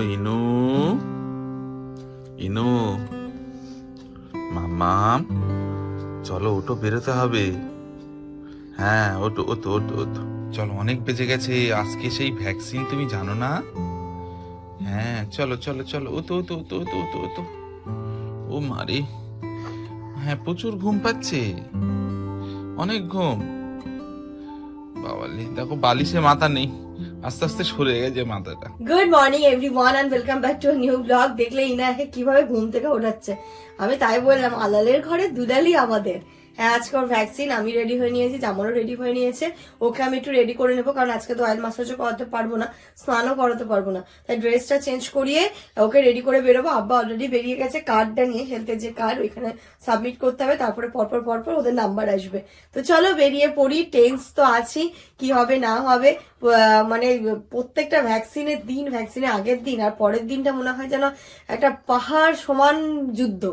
ইনু ইনু। মামাম, চলো ওটো বেরোতে হবে। হ্যাঁ ওটো ওটো ওটো ওটো চলো, অনেক বেজে গেছে, আজকে সেই ভ্যাকসিন তুমি জানো না? হ্যাঁ চলো চলো চলো ওতো ওতো ওতো ওতো ওতো ওতো ও মারে হ্যাঁ প্রচুর ঘুম পাচ্ছে। অনেক ঘুম। বাবালি, দেখো বালিশে মাথা নেই। গুড মর্নিং নিউ কীভাবে ঘুম থেকে ওঠাচ্ছে। আমি তাই বললাম আলালের ঘরে দুলালি আমাদের। হ্যাঁ আজকে ওর ভ্যাকসিন আমি রেডি হয়ে নিয়েছি জামানও রেডি হয়ে নিয়েছে। ওকে আমি একটু রেডি করে নেব, কারণ আজকে তো অয়েল মাসাজও করাতে পারব না, স্নানও করাতে পারব না। তাই ড্রেসটা চেঞ্জ করিয়ে ওকে রেডি করে বেরোবো। আব্বা অলরেডি বেরিয়ে গেছে কার্ডটা নিয়ে হেলথের যে কার্ড ওইখানে সাবমিট করতে হবে, তারপরে পরপর পরপর ওদের নাম্বার আসবে। তো চলো বেরিয়ে পড়ি টেন্স তো আছি, কি হবে, না হবে মানে প্রত্যেকটা ভ্যাকসিনের দিন ভ্যাকসিনের আগের দিন, আর পরের দিনটা মনে হয় যেন একটা পাহাড় সমান যুদ্ধ।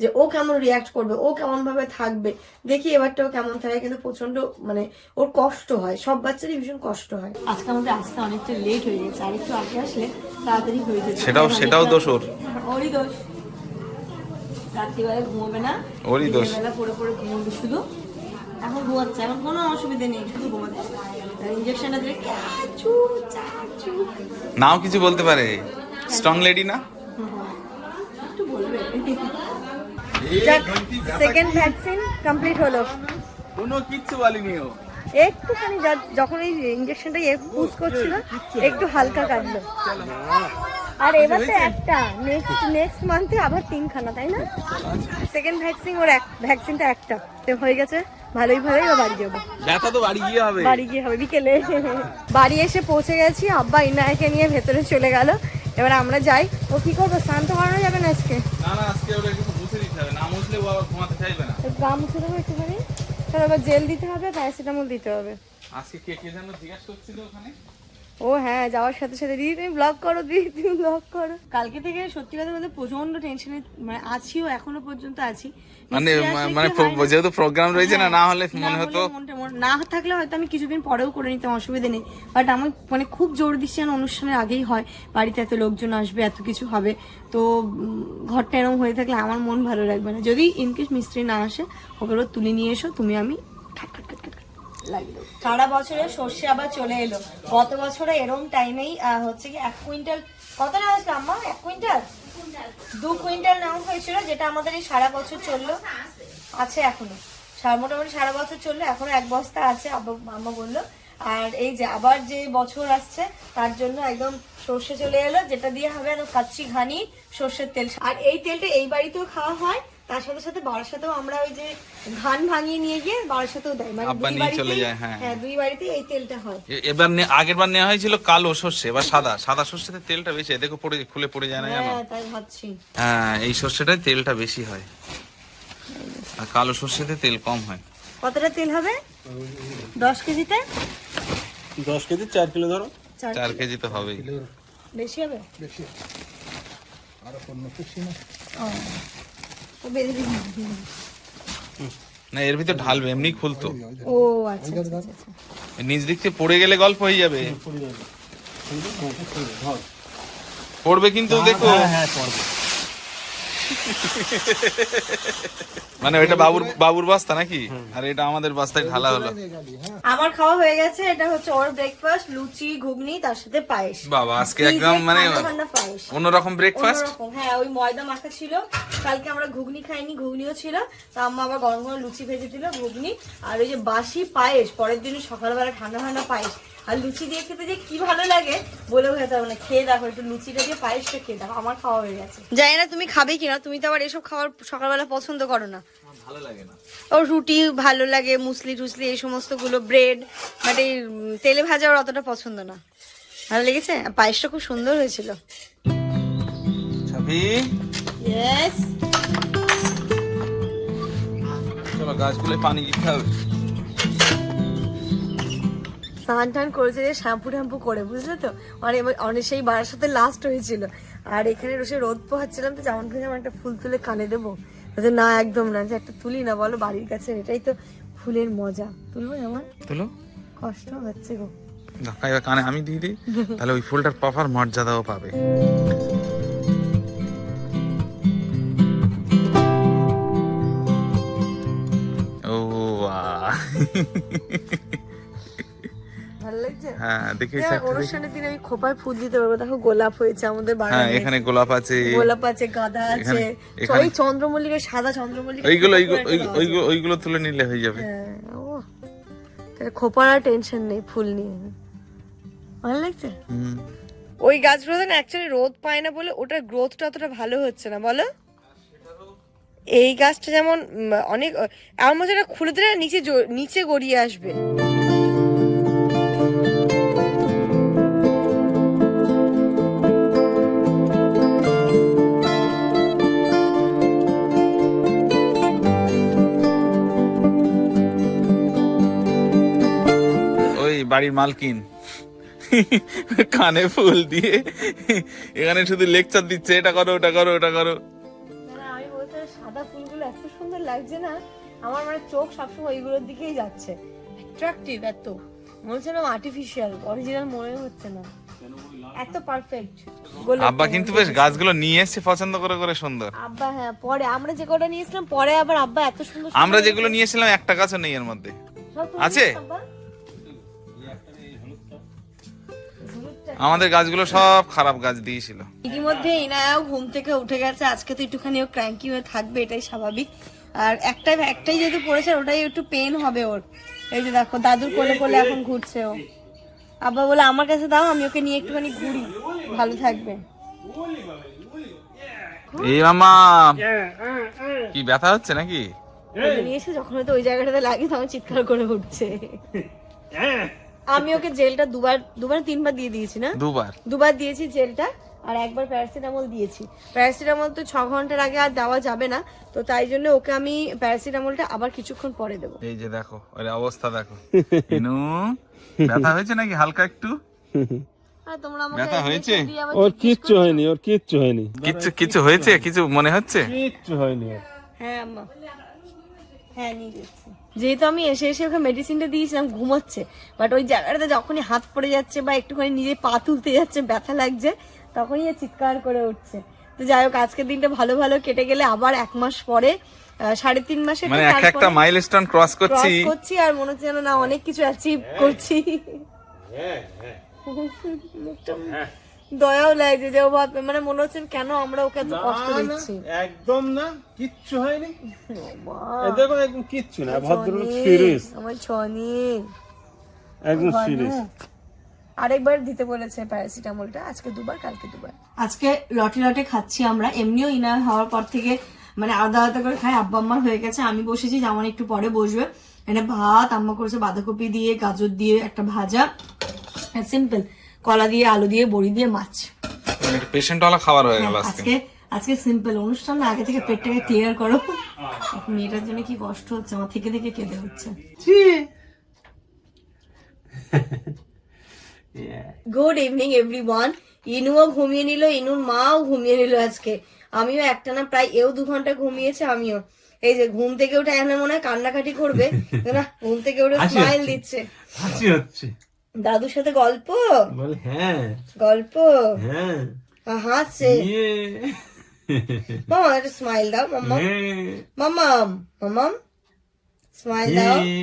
যে ও কেমন রিয়াক্ট করবে ও কেমন ভাবে থাকবে দেখি এবারটাও কেমন থাকে কিন্তু প্রচণ্ড মানে ওর কষ্ট হয় সব বাচ্চারই ভীষণ কষ্ট হয়। আজকে আমাদের আসতে অনেকটা লেট হয়ে গেছে আর একটু আগে আসলে তাড়াতাড়ি হয়ে যেত। সেটাও সেটাও দোষ ওর। ওরই দোষ। রাত্রিবেলা ঘুমোবে না ওরই দোষ। বেলা পড়ে পড়ে ঘুমোবে শুধু। এখন ঘুমাচ্ছে এখন কোনো অসুবিধা নেই শুধু ঘুমাচ্ছে ইঞ্জেকশনটা দিলে চাচু চাচু। নাও কিছু বলতে পারে। স্ট্রং লেডি না? একটু বলবে। সেকেন্ড ভ্যাকসিন কমপ্লিট হলো। কোনো কিচ্ছু বলেনি ও। একটুখানি যখন এই ইঞ্জেকশনটা পুশ করছিল একটু হালকা কাটলো। আর এবার তো একটা নেক্সট নেক্সট মান্থে আবার তিনখানা তাই না? সেকেন্ড ভ্যাকসিন ওর এক ভ্যাকসিনটা একটা। তো হয়ে গেছে ভালোই ভালোই ও বাড়ি যাব। ব্যথা তো বাড়ি গিয়ে হবে। বাড়ি গিয়ে হবে বিকেলে। বাড়ি এসে পৌঁছে গেছি আব্বা ইনায়কে নিয়ে ভেতরে চলে গেল। এবার আমরা যাই। ও কি করব? স্নান তো করানো যাবে না আজকে? না না আজকে দিতে হবে না মুছলে ও আবার ঘুমাতে চাইবে না। গা মুছে দেবো একটুখানি? তাহলে আবার জেল দিতে হবে প্যারাসিটামল দিতে হবে। আজকে কে কে যেন জিজ্ঞাসা করছিল ওখানে? ও হ্যাঁ যাওয়ার সাথে সাথে দিদি তুমি ব্লগ করো দিদি তুমি ব্লগ করো। কালকে থেকে সত্যি কথা বলতে প্রচণ্ড টেনশনে মানে আছিও এখনও পর্যন্ত আছি। মানে মানে হয়? যেহেতু প্রোগ্রাম রয়েছে না না হলে মনে হতো মনটা- মন- না থাকলে হয়তো আমি কিছুদিন পরেও করে নিতাম অসুবিধা নেই। বাট আমি মানে খুব জোর দিচ্ছি যেন অনুষ্ঠানের আগেই হয়। বাড়িতে এত লোকজন আসবে এত কিছু হবে। তো ঘরটা এরকম হয়ে থাকলে আমার মন ভালো লাগবে না। যদি ইনকেস মিস্ত্রি না আসে ওকে তুলে নিয়ে এসো তুমি আমি খাট খাট খাট সারা বছরে সর্ষে আবার চলে এলো। গত বছরে এরম টাইমেই হচ্ছে কি, এক কুইন্টাল, কত নেওয়া হয়েছিল আম্মা? এক কুইন্টাল? দু কুইন্টাল নেওয়া হয়েছিল যেটা আমাদের এই সারা বছর চলল। আছে এখনও। মোটামুটি সারা বছর চলল। এখনও এক বস্তা আছে আম্মা বলল। আর এই যে আবার যে বছর আসছে, তার জন্য একদম সর্ষে চলে এলো, যেটা দিয়ে হবে কাচ্চি ঘানি সর্ষের তেল। আর এই তেলটা এই বাড়িতেও খাওয়া হয়। তার সাথে সাথে বারাসাতেও আমরা ওই যে ধান ভাঙিয়ে নিয়ে গিয়ে বারাসাতেও দেয়। মানে আব্বা দুই নিয়ে চলে যায়, হ্যাঁ। হ্যাঁ দুই বাড়িতে এই তেলটা হয়। এবার নে- আগের বার নেওয়া হয়েছিল কালো সর্ষে এবার সাদা। সাদা সর্ষেতে তেলটা বেশি দেখো পড়ে খুলে পড়ে যায় না জানো হ্যাঁ তাই ভাবছি। হ্যাঁ এই সর্ষেটায় তেলটা বেশি হয়। আর কালো সর্ষেতে তেল কম হয়। কতটা তেল হবে? দশ কেজিতে? দশ কেজি চার কিলো ধরো। চার কেজি তো হবেই। বেশি হবে? ও, তো বেঁধে দিবি। না। এর ভিতর ঢালবে এমনি খুলতো। ও আচ্ছা আচ্ছা, আচ্ছা, আচ্ছা। নিজ দিক থেকে পড়ে গেলে গল্প হয়ে যাবে। পড়বে কিন্তু দেখো। হ্যাঁ পড়বে। মানে ওইটা বাবুর বাবুর বস্তা নাকি? আর এটা আমাদের বস্তায় ঢালা হলো। আমার খাওয়া হয়ে গেছে এটা হচ্ছে ওর ব্রেকফাস্ট লুচি ঘুগনি তার সাথে পায়েস। বাবা আজকে একদম মানে অন্যরকম ব্রেকফাস্ট হ্যাঁ ওই ময়দা মাখা ছিল। কালকে আমরা ঘুগনি খাইনি ঘুগনিও ছিল। তা আম্মা আবার গরম গরম লুচি ভেজে দিল ঘুগনি। আর ওই যে বাসি পায়েস পরের দিন সকালবেলা ঠান্ডা ঠান্ডা পায়েস। আর লুচি দিয়ে খেতে যে কি ভালো লাগে বলে খেতে হবে না। খেয়ে দেখো একটু লুচিটা দিয়ে পায়েসটা খেয়ে দেখো আমার খাওয়া হয়ে গেছে। জানি না তুমি খাবে কিনা তুমি তো আবার এসব খাবার সকালবেলা পছন্দ করো না। ও রুটি ভালো লাগে মুসলি টুসলি এই সমস্তগুলো ব্রেড বাট এই তেলে ভাজা ওর অতটা পছন্দ না। ভালো লেগেছে? পায়েসটা খুব সুন্দর হয়েছিল। চলো গাছগুলো পানি দিতে হবে স্নান টান করেছে যে শ্যাম্পু ট্যাম্পু করে বুঝলে তো? অনেক অনেক সেই বাড়ার সাথে লাস্ট হয়েছিল। আর এখানে বসে রোদ পোহাচ্ছিলাম তো যেমন করে আমার একটা ফুল তুলে কানে দেবো। না একদম না যে একটা তুলি না বলো বাড়ির কাছে এটাই তো ফুলের মজা। তুলবো আমার তুলো। কষ্ট হচ্ছে গো। ধাক্কা এবার কানে আমি দিয়ে দিই তাহলে ওই ফুলটার পাফার মর্যাদাও পাবে। ও হ্যাঁ দেখে অনুষ্ঠানের দিন আমি খোপায় ফুল দিতে পারব। দেখো গোলাপ হয়েছে আমাদের হ্যাঁ বাগানে। এখানে গোলাপ আছে। গোলাপ আছে গাঁদা আছে। এখানে- এখানে- ওই চন্দ্রমল্লিকা সাদা চন্দ্রমল্লিকা ওইগুলো ওইগুলো একটা ওই- দেওয়া আছে। ওইগুলো ওইগুলো তুলে নিলে হয়ে যাবে। তাহলে খোপার আর টেনশন নেই ফুল নিয়ে। ভালো লাগছে? ওই না অ্যাকচুয়ালি রোদ পায় না বলে ওটার গ্রোথটা অতটা ভালো হচ্ছে না বলো? এই গাছটা যেমন অনেক আমার মধ্যে খুলে দিলে নিচে নিচে গড়িয়ে আসবে। বাড়ির মালকিন। কানে ফুল দিয়ে। এখানে শুধু লেকচার দিচ্ছে এটা করো ওটা করো ওটা করো। আমি বলতে সাদা ফুলগুলো এত সুন্দর লাগছে না আমার মানে চোখ সবসময় ওইগুলোর দিকেই যাচ্ছে। অ্যাট্রাকটিভ এত। মনে হচ্ছে না আর্টিফিশিয়াল অরিজিনাল মনে হচ্ছে না। এত পারফেক্ট আব্বা কিন্তু বেশ গাছগুলো নিয়ে এসছে পছন্দ করে করে সুন্দর। আব্বা হ্যাঁ পরে আমরা যে কটা নিয়েছিলাম পরে আবার আব্বা এত সুন্দর আমরা যেগুলো নিয়েছিলাম একটা গাছও নেই এর মধ্যে। আছে? আমাদের গাছগুলো সব খারাপ গাছ দিয়েছিল। ইতিমধ্যে ইনায়াও ঘুম থেকে উঠে গেছে আজকে তো একটুখানি ও ক্র্যাঙ্কি হয়ে থাকবে এটাই স্বাভাবিক। আর একটা একটাই যেহেতু পড়েছে ওটাই একটু পেন হবে ওর। এই যে দেখো দাদুর কোলে কোলে এখন ঘুরছে ও। আব্বা বলে আমার কাছে দাও আমি ওকে নিয়ে একটুখানি ঘুরি। ভালো থাকবে। এই মামা কি ব্যথা হচ্ছে নাকি? নিয়ে এসে যখন হয়তো ওই জায়গাটাতে লাগে তখন চিৎকার করে উঠছে। আমি ওকে জেলটা দুবার দুবার তিনবার দিয়ে দিয়েছি না? দুবার। দুবার দিয়েছি জেলটা আর একবার প্যারাসিটামল দিয়েছি। প্যারাসিটামল তো ছ ঘণ্টার আগে আর দেওয়া যাবে না তো তাই জন্য ওকে আমি প্যারাসিটামলটা আবার কিছুক্ষণ পরে দেবো। এই যে দেখো ওর অবস্থা দেখো। ইনু ব্যথা হয়েছে নাকি হালকা একটু? আর তোমরা আমাকে ব্যথা হয়েছে? ওর কিচ্ছু হয়নি ওর কিচ্ছু হয়নি। কিছু কিছু হয়েছে? কিছু মনে হচ্ছে? কিচ্ছু হয়নি হ্যাঁ আম্মা। যেহেতু আমি এসে এসে ওকে মেডিসিনটা দিয়েছিলাম ঘুমোচ্ছে। বাট ওই জায়গাটাতে যখনই হাত পড়ে যাচ্ছে বা একটুখানি নিজে পা তুলতে যাচ্ছে ব্যথা লাগছে তখনই চিৎকার করে উঠছে। তো যাই হোক আজকের দিনটা ভালো ভালো কেটে গেলে আবার এক মাস পরে আহ, সাড়ে তিন মাসে মানে এক একটা মাইলস্টোন ক্রস করছি। করছি আর মনে হচ্ছে যেন না অনেক কিছু অ্যাচিভ করছি। মুখটা দয়াও লাগছে যে ও ভাববে মানে মনে হচ্ছে কেন আমরা ওকে এত কষ্ট দিচ্ছি? একদম না কিচ্ছু হয়নি। এই দেখো একদম কিচ্ছু না ভদ্রলোক সিরিয়াস আমার ছনি। একদম সিরিয়াস আরেকবার দিতে বলেছে প্যারাসিটামলটা আজকে দুবার কালকে দুবার। আজকে লটে লটে খাচ্ছি আমরা এমনিও ইনার হওয়ার পর থেকে মানে আলাদা আলাদা করে খাই আব্বা আম্মার হয়ে গেছে আমি বসেছি যেমন একটু পরে বসবে। এটা ভাত আম্মা করেছে বাঁধাকপি দিয়ে গাজর দিয়ে একটা ভাজা। সিম্পল কলা দিয়ে আলু দিয়ে বড়ি দিয়ে মাছ। পেশেন্ট ওয়ালা খাবার হয়ে গেল আজকে। আজকে আজকে সিম্পল অনুষ্ঠান না আগে থেকে পেটটাকে ক্লিয়ার করো। মেয়েটার জন্য কি কষ্ট হচ্ছে? আমার থেকে থেকে কেঁদে হচ্ছে। গুড ইভিনিং এভরিওয়ান ইনুও ঘুমিয়ে নিল ইনুর মাও ঘুমিয়ে নিল আজকে। আমিও একটা না প্রায় এও দু ঘণ্টা ঘুমিয়েছে আমিও। এই যে ঘুম থেকে উঠে এখন মনে হয় কান্নাকাটি করবে। না ঘুম থেকে উঠে স্মাইল দিচ্ছে। হাসি হচ্ছে। দাদুর সাথে গল্প? বল হ্যাঁ। গল্প? হ্যাঁ। হাসছে ইয়ে মামা একটা স্মাইল দাও মাম্মা। হ্যাঁ মামাম মামাম স্মাইল দাও। ইয়ে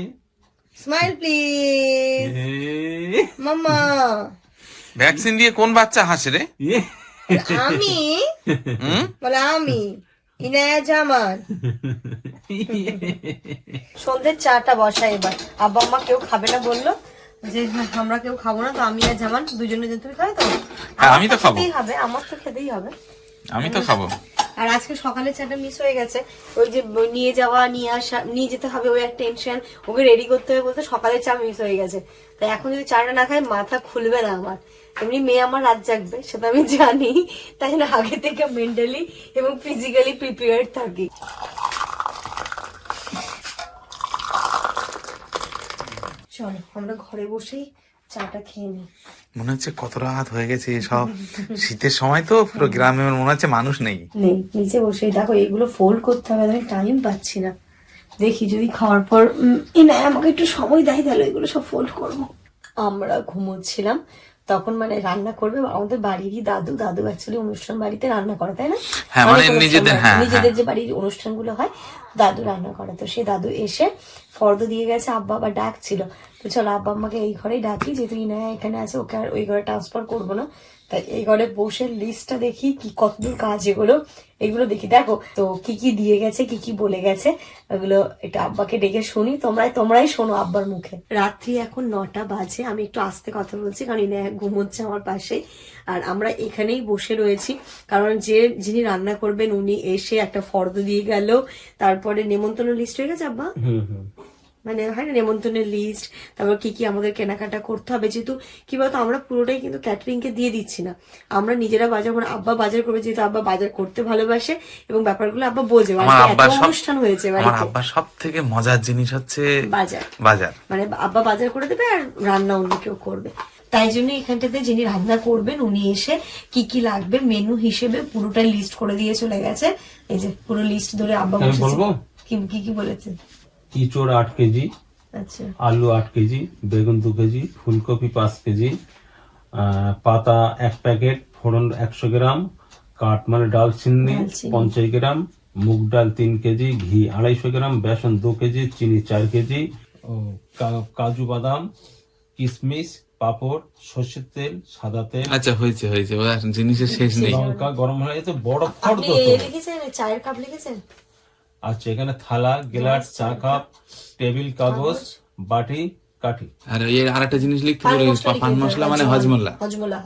স্মাইল প্লিজ ইয়ে মামা ভ্যাকসিন দিয়ে কোন বাচ্চা হাসে রে? ইয়ে। আমি? হুম? বলে আমি ইনায়া জামান সন্ধ্যের চাটা বসাই এবার। আব্বা আম্মা কেউ খাবে না বলল। যে আমরা কেউ খাব না তো আমি আর জামান দুজনে যে তুমি খাবে তো? হ্যাঁ, আমি তো খাব। খেতেই হবে আমার তো খেতেই হবে। আমি তো খাব। আর আজকে সকালে চাটা মিস হয়ে গেছে। ওই যে নিয়ে যাওয়া নিয়ে আসা নিয়ে যেতে হবে ওই এক টেনশন ওকে রেডি করতে হবে বলতে সকালে চা মিস হয়ে গেছে। তাই এখন যদি চাটা না খাই মাথা খুলবে না আমার। এমনি মেয়ে আমার রাত জাগবে সেটা আমি জানি। তাই না আগে থেকে মেন্টালি এবং ফিজিক্যালি প্রিপেয়ার থাকি। চলো আমরা ঘরে বসেই চাটা খেয়ে নিই। মনে হচ্ছে কত রাত হয়ে গেছে সব শীতের সময় তো পুরো গ্রামে মনে হচ্ছে মানুষ নেই। নেই নিচে বসে দেখো এগুলো ফোল্ড করতে হবে আমি টাইম পাচ্ছি না। দেখি যদি খাওয়ার পর না আমাকে একটু সময় দেয় তাহলে এগুলো সব ফোল্ড করব। আমরা ঘুমোচ্ছিলাম তখন মানে রান্না করবে আমাদের বাড়িরই দাদু। দাদু অ্যাকচুয়ালি অনুষ্ঠান বাড়িতে রান্না করে তাই না? হ্যাঁ, মানে নিজেদের, হ্যাঁ, নিজেদের যে বাড়ির অনুষ্ঠানগুলো হয় দাদু রান্না করে। তো সেই দাদু এসে ফর্দ দিয়ে গেছে, আব্বা আবার ডাক ছিল তো চলো আব্বা আম্মাকে এই ঘরেই ডাকি যেহেতু ইনায়া এখানে আছে, ওকে আর ওই ঘরে ট্রান্সফার করব না। তাই এই ঘরে বসে লিস্টটা দেখি, কি কতদূর কাজ এগুলো। এগুলো দেখি, দেখো, তো কি কি দিয়ে গেছে, কি কি বলে গেছে, ওগুলো একটু আব্বাকে ডেকে শুনি। তোমরাই তোমরাই শোনো আব্বার মুখে। রাত্রি এখন নটা বাজে, আমি একটু আস্তে কথা বলছি, কারণ ইনায়া ঘুমোচ্ছে আমার পাশে আর আমরা এখানেই বসে রয়েছি, কারণ যে যিনি রান্না করবেন, উনি এসে একটা ফর্দ দিয়ে গেল, তারপরে নেমন্তন্ন লিস্ট হয়ে গেছে আব্বা? মানে হয় না নেমন্তন্নের লিস্ট তারপর কি কি আমাদের কেনাকাটা করতে হবে যেহেতু কি বলতো আমরা পুরোটাই কিন্তু ক্যাটারিং কে দিয়ে দিচ্ছি না। আমরা নিজেরা বাজার করে আব্বা বাজার করবে যেহেতু আব্বা বাজার করতে ভালোবাসে এবং ব্যাপারগুলো আব্বা বোঝে সব অনুষ্ঠান হয়েছে আমার আব্বার সব থেকে মজার জিনিস হচ্ছে বাজার। বাজার। মানে আব্বা বাজার করে দেবে আর রান্না অন্য কেউ করবে। তাই জন্য এখানটাতে যিনি রান্না করবেন উনি এসে কি কি লাগবে মেনু হিসেবে পুরোটাই লিস্ট করে দিয়ে চলে গেছে এই যে পুরো লিস্ট ধরে আব্বা বলব? কি কি কি বলেছে ইঁচড় আট কেজি আচ্ছা আলু আট কেজি বেগুন দু কেজি ফুলকপি পাঁচ কেজি পাতা এক প্যাকেট ফোড়ন একশো গ্রাম কাঠ মানে ডালচিনি ডালচিনি। পঞ্চাশ গ্রাম মুগ ডাল তিন কেজি ঘি আড়াইশো গ্রাম বেসন দু কেজি চিনি চার কেজি ও কাজু বাদাম কিশমিশ পাঁপড় সর্ষের তেল সাদা তেল। আচ্ছা হয়েছে হয়েছে। জিনিসের শেষ নেই। লঙ্কা গরম হয়ে তো বড় আপনি তো লিখেছেন চায়ের কাপ লিখেছেন? আচ্ছা এখানে থালা গ্লাস চা কাপ টেবিল কাগজ বাটি কাঠি। আর এই আর একটা জিনিস লিখতে মশলা পান মশলা মানে হজমোল্লা। হজমোলা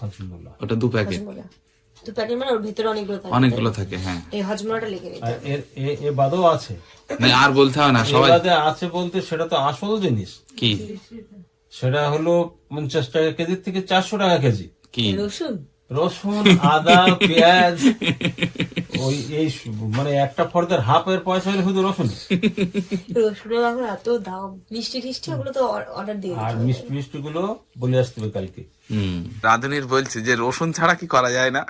হজমুল্লা। ওটা দু প্যাকেট। মানে ওর ভিতরে অনেকগুলো থাকে। অনেকগুলো থাকে হ্যাঁ। এই হজমোলাটা লিখে নিতে আর এর এ- এ বাদেও আছে। না, আর বলতে হবে না সবাই আছে বলতে সেটা তো আসল জিনিস। কি? সেটা হলো পঞ্চাশ টাকা কেজির থেকে চারশো টাকা কেজি। কি? রসুন? রসুন আদা পেঁয়াজ ওই এই মানে একটা ফর্দের হাফের পয়সা হলে শুধু রসুন। রসুনের এখন এত দাম। মিষ্টি টিষ্টি ওগুলো তো অর্ডার দিয়ে আর মিষ্টি মিষ্টি গুলো বলে আসতে হবে কালকে। হুম। রাধুনির বলছে যে রসুন ছাড়া কি করা যায় না?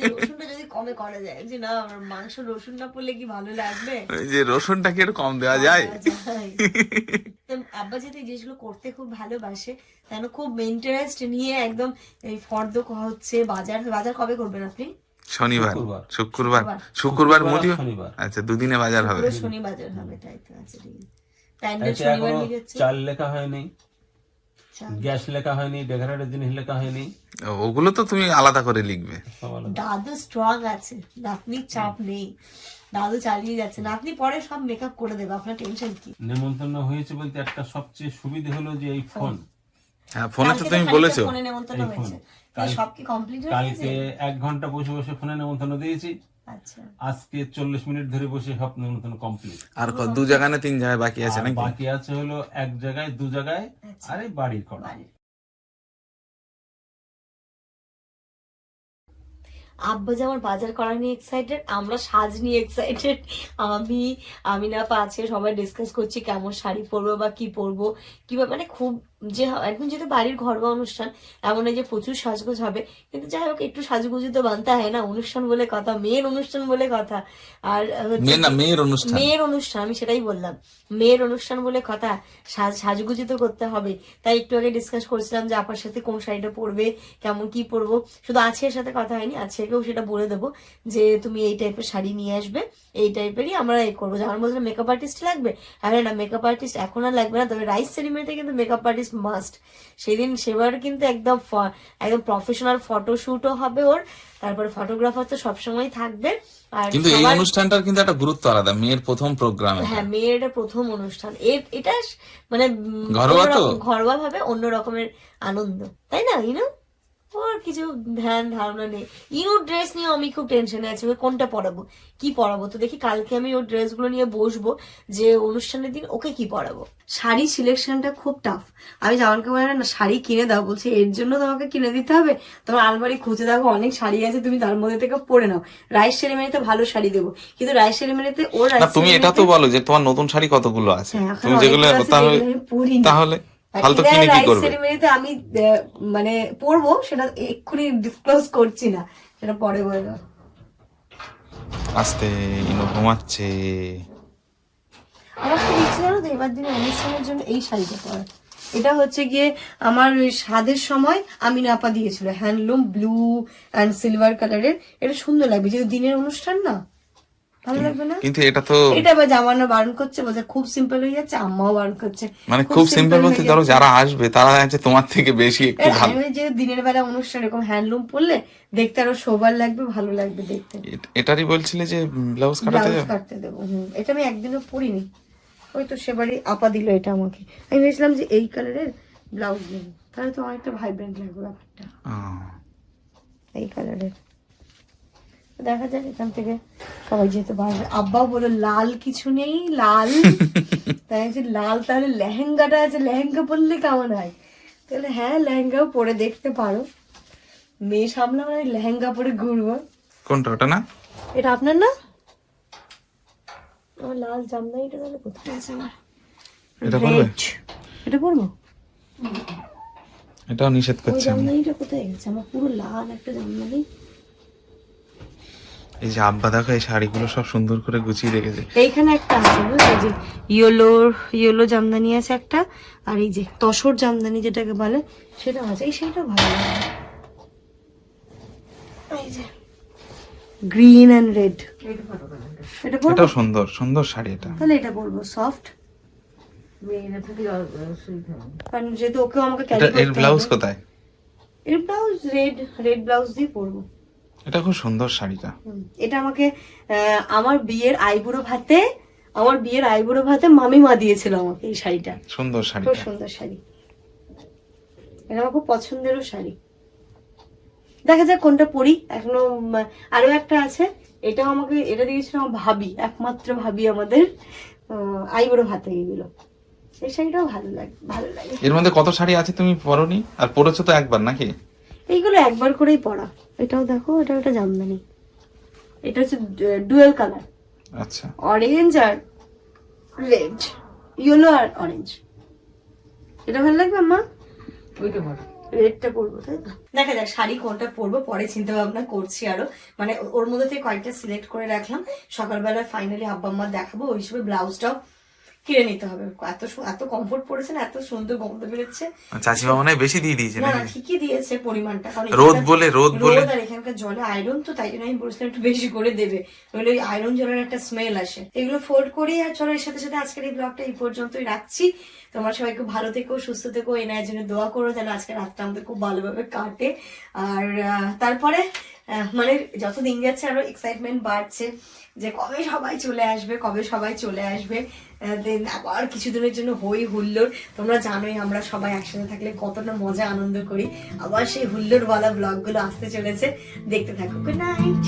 যে রসুনটা যদি কমে করা যায় যে না আমার মাংস রসুন কি ভালো লাগবে? ওই যে রসুনটা কি একটু কম দেওয়া যায়। আব্বা এই জিনিসগুলো করতে খুব ভালোবাসে কেন খুব ইন্টারেস্ট নিয়ে একদম এই ফর্দ হচ্ছে বাজার বাজার কবে করবেন আপনি? শনিবার শুক্রবার। শুক্রবার। শনিবার। আচ্ছা দুদিনে বাজার হবে। পুরো শনি বাজার হবে তাই তো আচ্ছা ঠিক আছে। শনিবার চাল লেখা হয়নি। চাল। গ্যাস লেখা হয়নি ডেকোরেটের জিনিস লেখা হয়নি। ওগুলো তো তুমি আলাদা করে লিখবে। দাদু স্ট্রং আছে নাতনির চাপ নেই। দাদু চালিয়ে যাচ্ছে নাতনি পরে সব মেকআপ করে দেবে আপনার টেনশন কি? নেমন্তন্ন হয়েছে বলতে একটা সবচেয়ে সুবিধা হলো যে এই ফোন। হ্যাঁ ফোনে তো তুমি বলেছ। ফোনে নেমন্তন্ন হয়েছে। সব কি কমপ্লিট হয়ে কালকে এক ঘণ্টা বসে বসে ফোনে নেমন্তন্ন দিয়েছি। আচ্ছা আজকে চল্লিশ মিনিট ধরে বসে সব কমপ্লিট আর দু জায়গা না তিন জায়গায় বাকি আছে নাকি? বাকি আছে হলো এক জায়গায় দু জায়গায় আচ্ছা। আরে বাড়ির করা আব্বা যেমন বাজার করা নিয়ে এক্সাইটেড আমরা সাজ নিয়ে এক্সাইটেড আমি আমি না পাচ্ছে সবাই ডিসকাস করছি কেমন শাড়ি পরবো বা কি পরবো। কীভাবে মানে খুব যে এখন যেহেতু বাড়ির ঘরোয়া অনুষ্ঠান এমন যে প্রচুর সাজগোজ হবে। কিন্তু যাই হোক একটু সাজগুজি তো বানতে হয় না। অনুষ্ঠান বলে কথা মেয়ের অনুষ্ঠান বলে কথা। আর মেয়ের অনুষ্ঠান। মেয়ের অনুষ্ঠান আমি সেটাই বললাম। মেয়ের অনুষ্ঠান বলে কথা সাজ সাজগুজি তো করতে হবে। তাই একটু আগে ডিসকাস করছিলাম যে আপার সাথে কোন শাড়িটা পরবে কেমন কি পরবো। শুধু আছিয়ার সাথে কথা হয়নি আছিয়াকেও সেটা বলে দেবো যে তুমি এই টাইপের শাড়ি নিয়ে আসবে এই টাইপেরই আমরা এই করব। যেমন বলছিলাম মেকআপ আর্টিস্ট লাগবে? আরে না মেকআপ আর্টিস্ট এখন আর লাগবে না তবে রাইস সেরিমনিতে কিন্তু মেকআপ আর্টিস্ট মাস্ট সেদিন সেবার কিন্তু একদম একদম প্রফেশনাল ফটোশুটও হবে ওর। তারপরে ফটোগ্রাফার তো সবসময় থাকবে। আর কিন্তু এই অনুষ্ঠানটার কিন্তু একটা গুরুত্ব আলাদা মেয়ের প্রথম প্রোগ্রাম হ্যাঁ মেয়ের এটা প্রথম অনুষ্ঠান। এটা মানে ঘরোয়া তো? ঘরোয়া ভাবে অন্য রকমের আনন্দ। তাই না ইনু ওর কিছু ধ্যান ধারণা নেই। ইনুর ড্রেস নিয়ে আমি খুব টেনশনে আছি ওকে কোনটা পরাবো? কি পরাবো? তো দেখি কালকে আমি ওর ড্রেসগুলো নিয়ে বসবো যে অনুষ্ঠানের দিন ওকে কি পরাবো? শাড়ি সিলেকশনটা খুব টাফ আমি জামানকে বলে না শাড়ি কিনে দাও বলছে এর জন্য তোমাকে কিনে দিতে হবে। তোমার আলমারি খুঁজে দেখো অনেক শাড়ি আছে তুমি তার মধ্যে থেকে পরে নাও। রাইস সেরিমনিতে ভালো শাড়ি দেবো। কিন্তু রাইস সেরিমনিতে ওর তুমি এটা তো বলো যে তোমার নতুন শাড়ি কতগুলো আছে? হ্যাঁ, এখন তুমি যেগুলো তাহলে ফালতু কিনে কি করবে? আমি মানে পড়ব সেটা এক্ষুনি ডিসক্লোজ করছি না সেটা পরে বলব। আস্তে ইনো ঘুমাচ্ছে। আমার তো ইচ্ছে জানো তো এবার দিনে অনুষ্ঠানের জন্য এই শাড়িটা পরা এটা হচ্ছে গিয়ে আমার ওই স্বাদের সময় আমি নাপা দিয়েছিল হ্যান্ডলুম ব্লু অ্যান্ড সিলভার কালারের। এটা সুন্দর লাগবে যেহেতু দিনের অনুষ্ঠান না ভালো লাগবে না? কিন্তু এটা তো এটা আবার জামানো বারণ করছে বলছে খুব সিম্পল হয়ে যাচ্ছে আম্মাও বারণ করছে। মানে খুব সিম্পল বলতে ধরো যারা আসবে তারা আছে তোমার থেকে বেশি একটু ভালো। যে দিনের বেলা অনুষ্ঠান এরকম হ্যান্ডলুম পরলে দেখতে আরও শোবার লাগবে ভালো লাগবে দেখতে। এটারই বলছিলে যে ব্লাউজ কাটাতে ব্লাউজ কাটতে দেবো হুম। এটা আমি একদিনও পরিনি। ওই তো সেবারই আপা দিল এটা আমাকে। আমি ভেবেছিলাম যে এই কালারের ব্লাউজ নেব। তাহলে তো অনেকটা ভাইব্রেন্ট লাগবে ব্যাপারটা। এই কালারের। দেখা যাক এখান থেকে সবাই যেতে পারবে আব্বাও বলো লাল কিছু নেই লাল। তাই লাল তাহলে লেহেঙ্গাটা আছে লেহেঙ্গা পরলে কেমন হয়? তাহলে হ্যাঁ লেহেঙ্গাও পরে দেখতে পারো। মেয়ে সামলা মানে লেহেঙ্গা পরে ঘুরবো। কোনটা ওটা না? এটা আপনার না? আমার লাল জামদানিটা তাহলে কোথায়? আছে আমার। এটা পরবে? এটা পরবো? এটাও নিষেধ করছে আমি। জামদানিটা কোথায় গেছে? আমার পুরো লাল একটা জামদানি। এই যে আব্বা দেখো এই শাড়িগুলো সব সুন্দর করে গুছিয়ে রেখেছে। এইখানে একটা আছে বুঝলে? যে ইয়েলোর ইয়েলো জামদানি আছে একটা আর এই যে তসর জামদানি যেটাকে বলে সেটা আছে। এই শাড়িটা ভালো লাগে। এই যে গ্রিন অ্যান্ড রেড। এটা এটাও সুন্দর সুন্দর শাড়ি এটা। তাহলে এটা বলব সফট। কারণ যেহেতু ওকে আমাকে এটা এর ব্লাউজ কোথায়? এর ব্লাউজ রেড রেড ব্লাউজ দিয়ে পরবো। এটা খুব সুন্দর শাড়িটা। এটা আমাকে আমার বিয়ের আইবুড়ো ভাতে আমার বিয়ের আইবুড়ো ভাতে মামি মা দিয়েছিল আমাকে এই শাড়িটা। সুন্দর শাড়ি খুব সুন্দর শাড়ি। এটা আমার খুব পছন্দেরও শাড়ি। দেখা যাক কোনটা পরি। এখনও আরও একটা আছে। এটাও আমাকে এটা দিয়েছিল আমার ভাবি একমাত্র ভাবি আমাদের আহ, আইবুড়ো ভাতে এগুলো। এই শাড়িটাও ভালো লাগে ভালো লাগে। এর মধ্যে কত শাড়ি আছে তুমি পরনি? আর পরেছো তো একবার নাকি? এইগুলো একবার করেই পরা এটাও দেখো এটা একটা জামদানি। এটা হচ্ছে ডুয়েল কালার আচ্ছা। অরেঞ্জ আর রেড ইয়েলো আর অরেঞ্জ এটা ভালো লাগবে আম্মা? রেডটা পরবো তাই তো? দেখা যাক শাড়ি কোনটা পরবো পরে চিন্তা ভাবনা করছি আরও। মানে ওর মধ্যে থেকে কয়েকটা সিলেক্ট করে রাখলাম। সকালবেলা ফাইনালি আব্বা আম্মা দেখাবো ওই হিসেবে ব্লাউজটাও কিনে নিতে হবে। এত এত কমফোর্ট পড়েছে না এত সুন্দর গন্ধ বেরোচ্ছে। চাচিমা মনে হয় বেশি দিয়ে দিয়েছে না ঠিকই দিয়েছে পরিমাণটা। কারণ রোদ বলে রোদ বলে। আর এখানকার জলে আয়রন তো তাই জন্য আমি বলছিলাম একটু বেশি করে দেবে। নইলে ওই আয়রন জলের একটা স্মেল আসে। এগুলো ফোল্ড করি আর চলো এর সাথে সাথে আজকের এই ব্লগটা এই পর্যন্তই রাখছি। তোমরা সবাই খুব ভালো থেকো সুস্থ থেকো এনার জন্য দোয়া করো যেন আজকে রাতটা আমাদের খুব ভালোভাবে কাটে। আর তারপরে আহ, মানে যত দিন যাচ্ছে আরও এক্সাইটমেন্ট বাড়ছে। যে কবে সবাই চলে আসবে, কবে সবাই চলে আসবে দেন আবার কিছুদিনের জন্য হই হুল্লোড়। তোমরা জানোই আমরা সবাই একসাথে থাকলে কতটা মজা, আনন্দ করি। আবার সেই হুল্লোড়ওয়ালা ব্লগগুলো আসতে চলেছে। দেখতে থাকো গুড নাইট